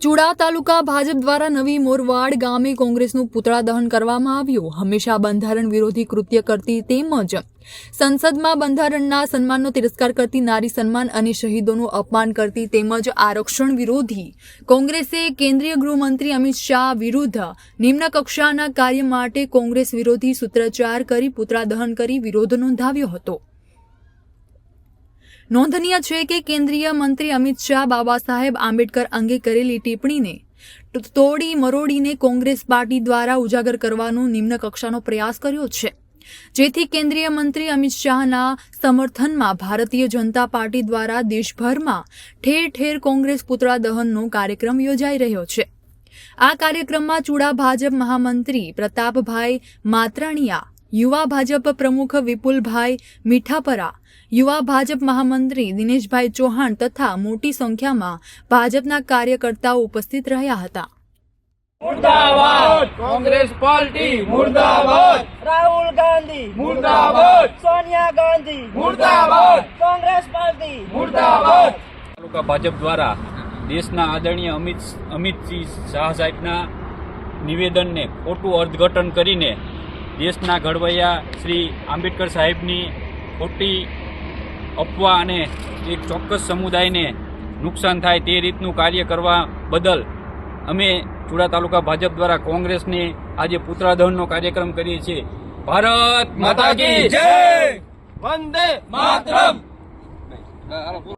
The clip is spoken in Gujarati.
ચુડા તાલુકા ભાજપ દ્વારા નવી મોરવાડ ગામે કોંગ્રેસનું પુતળા દહન કરવામાં આવ્યું. હંમેશા બંધારણ વિરોધી કૃત્ય કરતી તેમજ સંસદમાં બંધારણના સન્માનનો તિરસ્કાર કરતી નારી સન્માન અને શહીદોનું અપમાન કરતી તેમજ આરક્ષણ વિરોધી. કોંગ્રેસે કેન્દ્રીય ગૃહમંત્રી અમિત શાહ વિરુદ્ધ નિમ્ન કક્ષાના કાર્ય માટે કોંગ્રેસ વિરોધી સૂત્રોચ્ચાર કરી પુતળા દહન કરી વિરોધ નોંધાવ્યો હતો. નોંધનીય છે કે કેન્દ્રીય મંત્રી અમિત શાહ, બાબા સાહેબ આંબેડકર અંગે કરેલી ટિપ્પણીને તોડી મરોડીને કોંગ્રેસ પાર્ટી દ્વારા ઉજાગર કરવાનો નિમ્ન કક્ષાનો પ્રયાસ કર્યો છે. જેથી કેન્દ્રીય મંત્રી અમિત શાહના સમર્થનમાં ભારતીય જનતા પાર્ટી દ્વારા દેશભરમાં ઠેર ઠેર કોંગ્રેસ પુતળા દહનનો કાર્યક્રમ યોજાઈ રહ્યો છે. આ કાર્યક્રમમાં ચૂડા ભાજપ મહામંત્રી પ્રતાપભાઈ માત્રાણીયા યુવા ભાજપ પ્રમુખ વિપુલભાઈ મીઠાપરા યુવા ભાજપ મહામંત્રી દિનેશભાઈ ચૌહાણ તથા મોટી સંખ્યામાં ભાજપના કાર્યકર્તાઓ ઉપસ્થિત રહ્યા હતા. કોંગ્રેસ પાર્ટી મુર્દાબાદ! રાહુલ ગાંધી! મુર્દાબાદ! સોનિયા ગાંધી! મુર્દાબાદ! કોંગ્રેસ પાર્ટી! મુર્દાબાદ! તાલુકા ભાજપ દ્વારા દેશના આદરણીય અમિત અમિતસિંહ શાહ સાહેબના નિવેદનને ખોટું અર્થઘટન કરીને દેશના ઘડવૈયા શ્રી આંબેડકર સાહેબની ખોટી અફવા અને એક ચોક્કસ સમુદાયને નુકસાન થાય તે રીતનું કાર્ય કરવા બદલ અમે ચુડા તાલુકા ભાજપ દ્વારા કોંગ્રેસને આજે પુત્રાદહનનો કાર્યક્રમ કરીએ છીએ. ભારત માતા કી જય! વંદે માતરમ!